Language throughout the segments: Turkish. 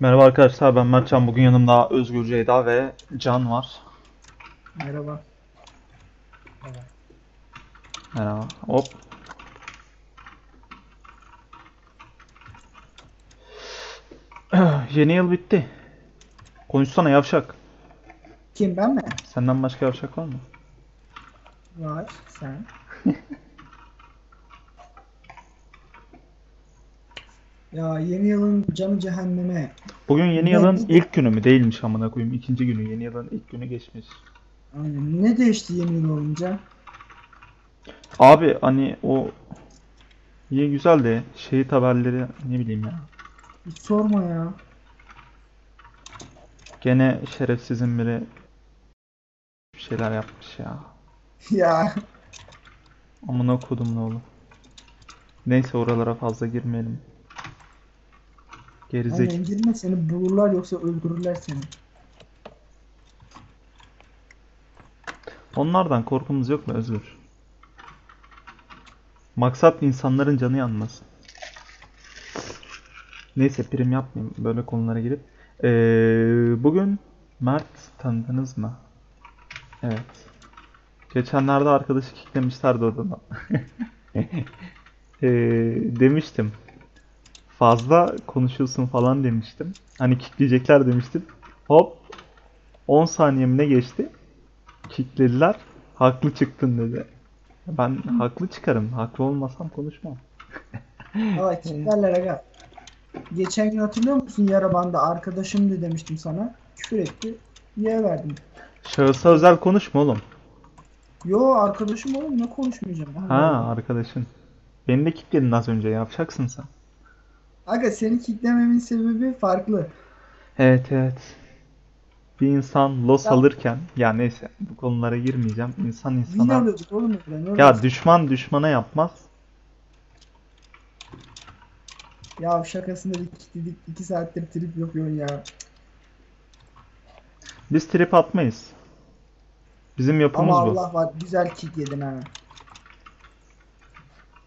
Merhaba arkadaşlar ben Mertcan. Bugün yanımda Özgür Ceyda ve Can var. Merhaba. Merhaba. Hop. Yeni yıl bitti. Konuşsana yavşak. Kim ben mi? Senden başka yavşak var mı? Var sen. ya yeni yılın canı cehenneme. Bugün yeni Ne- yılın ilk günü mü? Değilmiş amına koyayım. İkinci günü. Yeni yılın ilk günü geçmiş. Aynen. Ne değişti yeni yıl olunca? Abi hani o iyi güzel de şehit haberleri ne bileyim ya. Hiç sorma ya. Gene şerefsizin biri bir şeyler yapmış ya. ya. Amına kodum ne oğlum. Neyse oralara fazla girmeyelim. Gerizek. Aynen girme seni bulurlar yoksa öldürürler seni. Onlardan korkumuz yok mu Özgür? Maksat insanların canı yanmasın. Neyse prim yapmayayım böyle konulara girip. Ee, bugün Mert tanıdınız mı? Evet. Geçenlerde arkadaşı kicklemişlerdi odadan. Ee, demiştim. Fazla konuşuyorsun falan demiştim. Hani kickleyecekler demiştim. Hop 10 saniye mi ne geçti? Kicklediler. Haklı çıktın dedi. Ben haklı çıkarım. Haklı olmasam konuşmam. Valla kimlerler aga. Geçen gün hatırlıyor musun yara bandı arkadaşımdı demiştim sana. Küfür etti. Niye verdim? Şahısa özel konuşma oğlum. Yo arkadaşım oğlum ne konuşmayacağım. Ha Allah. arkadaşın. Beni de kickledin az önce. Yapacaksın sen. Aga seni kicklememin sebebi farklı. Evet evet. Bir insan los Ya- alırken ya neyse bu konulara girmeyeceğim. İnsan insana alıyorduk oğlum öyle. ne ya düşman düşmana yapmaz. Ya şakasında bir dedik 2 saattir trip yapıyorsun ya. Biz trip atmayız. Bizim yapımız Ama bu. Allah var güzel kick yedin ha.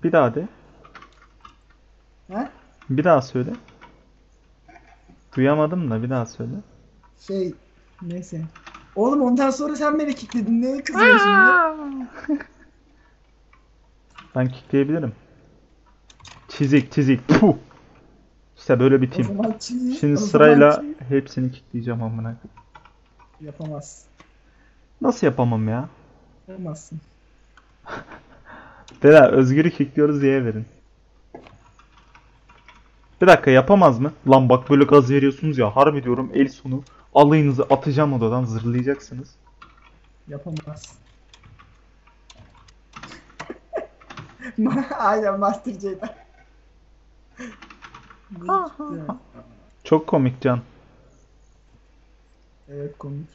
Bir daha de. Ha? Bir daha söyle. Duyamadım da bir daha söyle. Şey neyse. Oğlum ondan sonra sen beni kickledin. Neye kızıyorsun ya? Ben kickleyebilirim. Çizik çizik. Puh. İşte böyle O zaman çiz. Şimdi o zaman sırayla hepsini kickleyeceğim amına. koyayım. Yapamaz. Nasıl yapamam ya? Yapamazsın. Dede Özgür'ü kickliyoruz diye verin. Bir dakika yapamaz mı? Lan bak böyle gaz veriyorsunuz ya. Harbi diyorum el sonu. Alayınızı atacağım odadan zırlayacaksınız. Yapamaz. Aynen Master C'den. Çok komik Can. evet komik.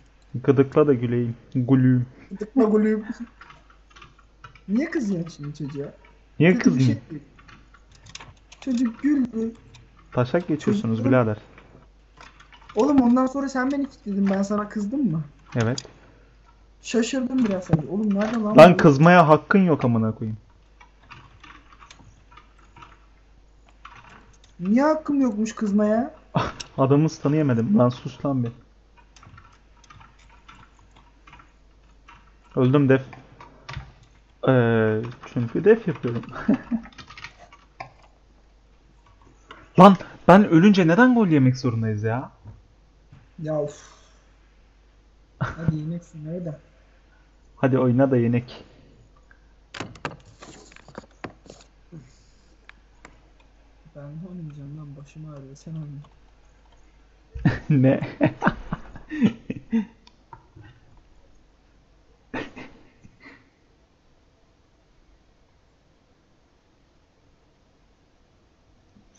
Gıdıkla da güleyim. Gülüyüm. Tıkla gülüyorum. Niye kızıyorsun şimdi çocuğa? Niye kızdın? şey. Çocuk güldü. Taşak geçiyorsunuz Çocuk- birader. Oğlum ondan sonra sen beni kilitledin. Ben sana kızdım mı? Evet. Şaşırdım biraz sadece. Oğlum nerede lan? Lan bu? kızmaya hakkın yok amına koyayım. Niye hakkım yokmuş kızmaya? Adamı tanıyamadım. Lan sus lan bir. Öldüm def. Ee, çünkü def yapıyorum. Lan ben ölünce neden gol yemek zorundayız ya? Ya uf. Hadi yemeksin nerede? Hadi oyna da yenek. Ben oynayacağım lan başım ağrıyor sen oyna. ne?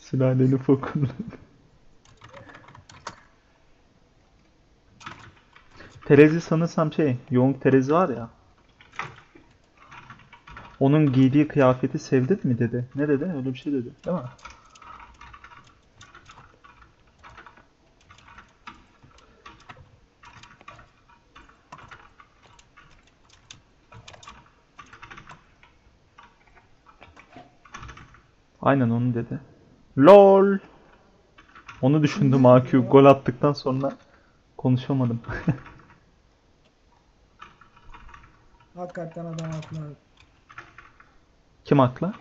Sülaleli fokur. Terezi sanırsam şey, Young Terezi var ya. Onun giydiği kıyafeti sevdin mi dedi. Ne dedi? Öyle bir şey dedi. Değil mi? Aynen onu dedi. LOL. Onu düşündüm AQ gol attıktan sonra konuşamadım. Hakikaten adam haklı. Kim haklı?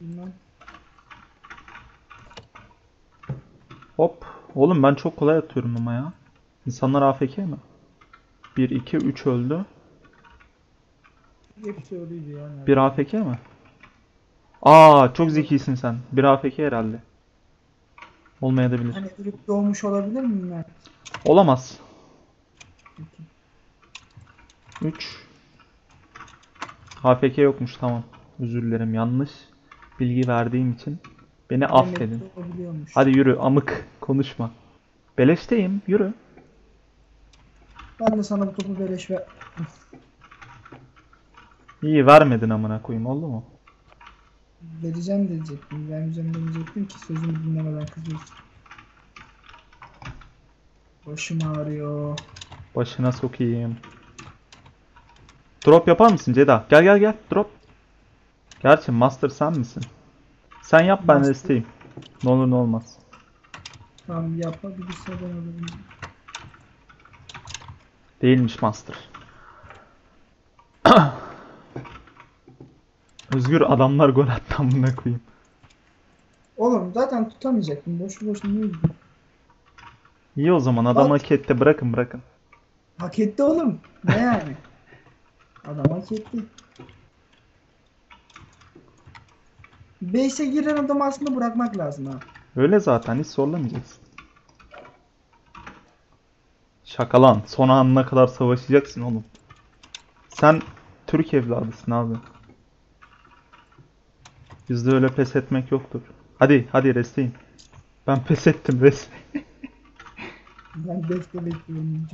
Bilmem. Hop. Oğlum ben çok kolay atıyorum ama ya. İnsanlar AFK mi? 1, 2, 3 öldü. Hepsi öyleydi yani. Bir AFK mi? Aa çok zekisin sen. Bir AFK herhalde. Olmayabilir. Hani ölüp doğmuş olabilir mi Mert? Olamaz. Peki. 3 AFK yokmuş tamam. Özür dilerim yanlış bilgi verdiğim için. Beni affedin. Demek olabiliyormuş. Hadi yürü amık konuşma. Beleşteyim yürü. Ben de sana bu topu beleş ver. İyi vermedin amına koyayım oldu mu? Vereceğim diyecektim. Vermeyeceğim demeyecektim ki sözümü dinlemeden kızıyorsun. Başım ağrıyor. Başına sokayım. Drop yapar mısın Ceda? Gel gel gel drop. Gerçi master sen misin? Sen yap ben Master. desteğim. Ne olur ne olmaz. Tamam yapabilirse ben alırım. Değilmiş master. Özgür adamlar gol attı amına koyayım. Oğlum zaten tutamayacaktım. Boşu boşuna ne üzdün? İyi o zaman adam At. hak etti bırakın bırakın. Hak etti oğlum. Ne yani? Adam hak etti. Base'e giren adamı aslında bırakmak lazım ha. Öyle zaten hiç zorlamayacaksın. Şakalan. Son anına kadar savaşacaksın oğlum. Sen Türk evladısın abi. Bizde öyle pes etmek yoktur. Hadi hadi restleyin. Ben pes ettim rest. Ben defte bekliyorum.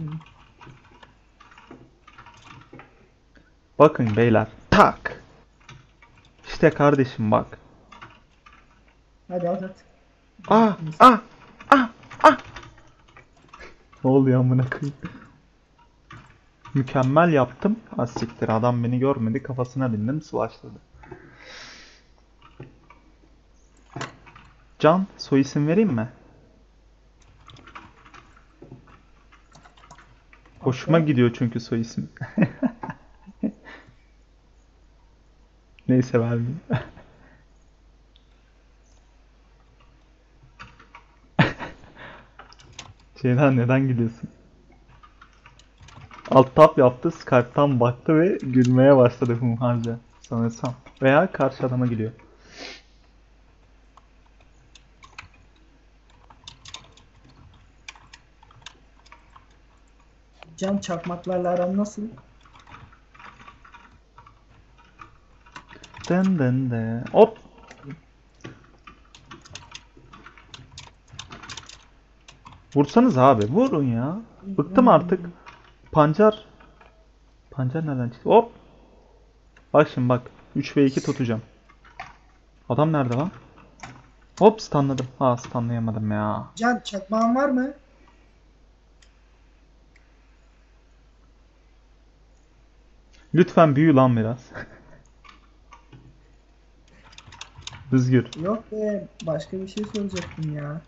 Bakın beyler. Tak. İşte kardeşim bak. Hadi at at. Ah ah ah ah. Ne oluyor amına koyayım? Mükemmel yaptım. Ha siktir adam beni görmedi kafasına bindim slashladı. Can soy isim vereyim mi? Hoşuma gidiyor çünkü soy isim. Neyse vermeyeyim. Şeyden neden gidiyorsun? Alt tab yaptı, Skype'tan baktı ve gülmeye başladı hunharca sanırsam. Veya karşı adama gülüyor. Can çakmaklarla aran nasıl? Dın dın dın. Hop. Vursanız abi, vurun ya. Bıktım artık. Pancar. Pancar nereden çıktı? Hop. Bak şimdi bak. 3 ve 2 tutacağım. Adam nerede lan? Hop stunladım. Ha stunlayamadım ya. Can çakmağın var mı? Lütfen büyü lan biraz. Düzgür. Yok be. Başka bir şey soracaktım ya.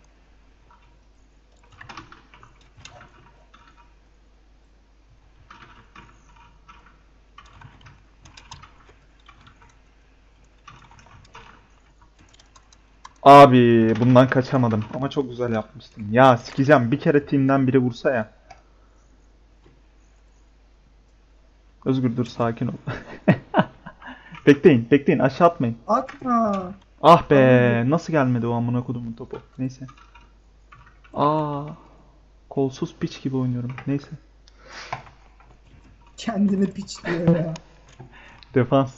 Abi bundan kaçamadım ama çok güzel yapmıştım. Ya sikeceğim bir kere team'den biri vursa ya. Özgür dur sakin ol. bekleyin bekleyin aşağı atmayın. Atma. Ah be nasıl gelmedi o amına kodumun topu. Neyse. Aa kolsuz piç gibi oynuyorum. Neyse. Kendini piç diyor ya. Defans.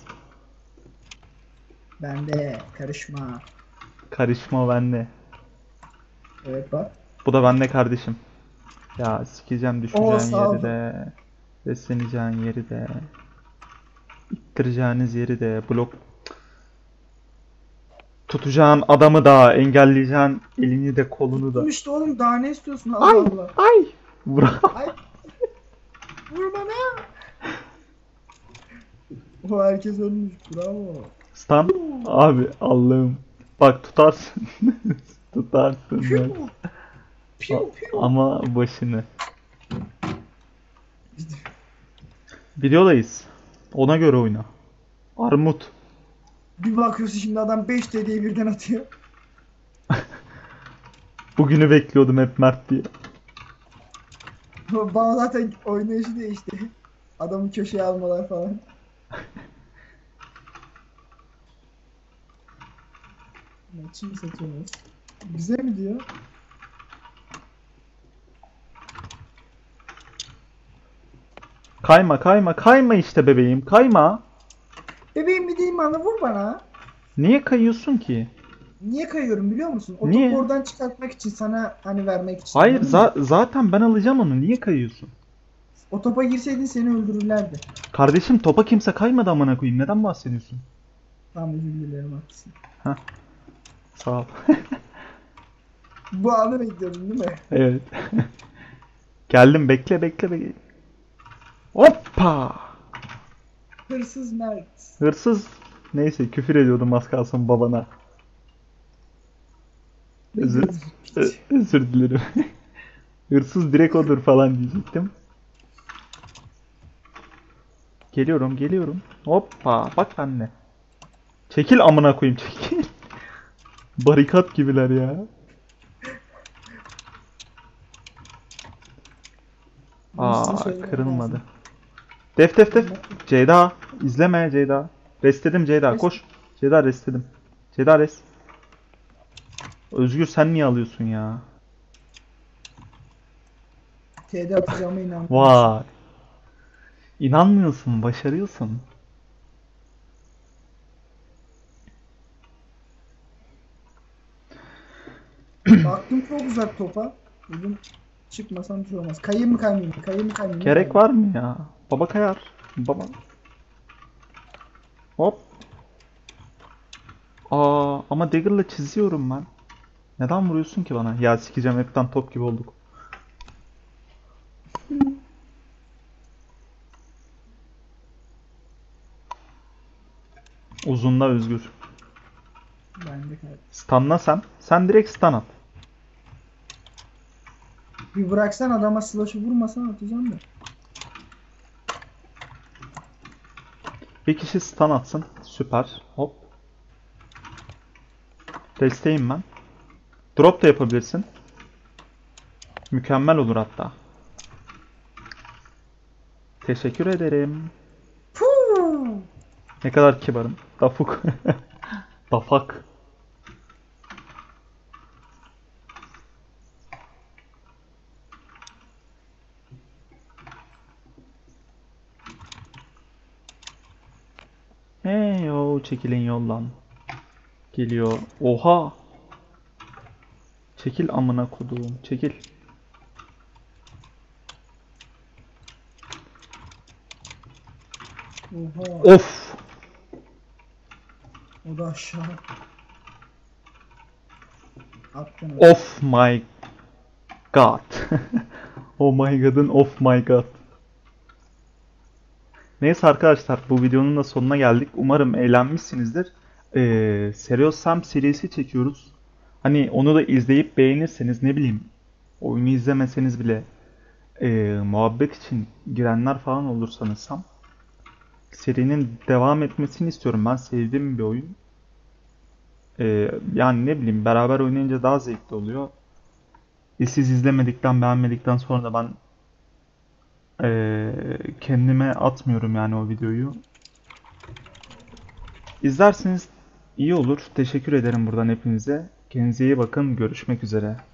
Bende karışma. Karışma bende. Evet bak. Bu da bende kardeşim. Ya sikeceğim düşeceğin sağ ol. yeri de. Besleneceğin yeri de. İttireceğiniz yeri de. Blok. Tutacağın adamı da. Engelleyeceğin elini de kolunu da. İşte oğlum daha ne istiyorsun Ay Allah Allah. ay. Bravo. Ay. Vur bana. O herkes ölmüş. Bravo. Stun. Abi Allah'ım. Bak tutarsın. tutarsın. Piu piu. Ama başını. Videodayız. Ona göre oyna. Armut. Bir bakıyorsun şimdi adam 5 dediği birden atıyor. Bugünü bekliyordum hep Mert diye. Bana zaten oynayışı değişti. Adamı köşeye almalar falan. Maçı mı satıyorsunuz? Bize mi diyor? Kayma kayma kayma işte bebeğim kayma. Bebeğim bir deyim bana vur bana. Niye kayıyorsun ki? Niye kayıyorum biliyor musun? O Niye? topu oradan çıkartmak için sana hani vermek için. Hayır za- zaten ben alacağım onu. Niye kayıyorsun? O topa girseydin seni öldürürlerdi. Kardeşim topa kimse kaymadı amına koyayım. Neden bahsediyorsun? Tamam özür dilerim haklısın. Sağ ol. Bu anı bekliyordun değil mi? Evet. Geldim bekle bekle bekle. Hoppa! Hırsız Mert. Hırsız. Neyse küfür ediyordum az kalsın babana. Özür, özür dilerim. Hırsız direkt odur falan diyecektim. Geliyorum geliyorum. Hoppa bak anne. Çekil amına koyayım çekil. Barikat gibiler ya. Aa kırılmadı. Def def def. Ceyda izleme Ceyda. Restledim Ceyda koş. Ceyda restledim. Ceyda rest. Özgür sen niye alıyorsun ya? TD atacağıma inandım. Vay. İnanmıyorsun, başarıyorsun. Baktım çok uzak topa. Dedim çıkmasam bir şey olmaz. Kayayım mı kaymayayım mı? Kayayım mı kaymayayım mı? Gerek var mı ya? Baba kayar. Baba. Hop. Aa ama dagger'la çiziyorum ben. Neden vuruyorsun ki bana? Ya sikeceğim hepten top gibi olduk. Uzunla özgür. Ben de kaydım. Stunla sen. Sen direkt stun at. Bir bıraksan adama slash'ı vurmasan atacağım da. Bir kişi stun atsın. Süper. Hop. Desteğim ben. Drop da yapabilirsin. Mükemmel olur hatta. Teşekkür ederim. Puh! Ne kadar kibarım. Dafuk. Dafak. Hey yo çekilin yoldan. Geliyor. Oha. Çekil amına koduğum. Çekil. Oha. Of. O da aşağı. Attın. onu. Of my god. oh my god'ın of my god. Neyse arkadaşlar bu videonun da sonuna geldik. Umarım eğlenmişsinizdir. Ee, Serious Sam serisi çekiyoruz. Hani onu da izleyip beğenirseniz ne bileyim oyunu izlemeseniz bile ee, muhabbet için girenler falan olursanız Sam serinin devam etmesini istiyorum. Ben sevdiğim bir oyun. Ee, yani ne bileyim beraber oynayınca daha zevkli oluyor. E, siz izlemedikten beğenmedikten sonra da ben ee, kendime atmıyorum yani o videoyu. İzlerseniz iyi olur. Teşekkür ederim buradan hepinize. Kendinize iyi bakın. Görüşmek üzere.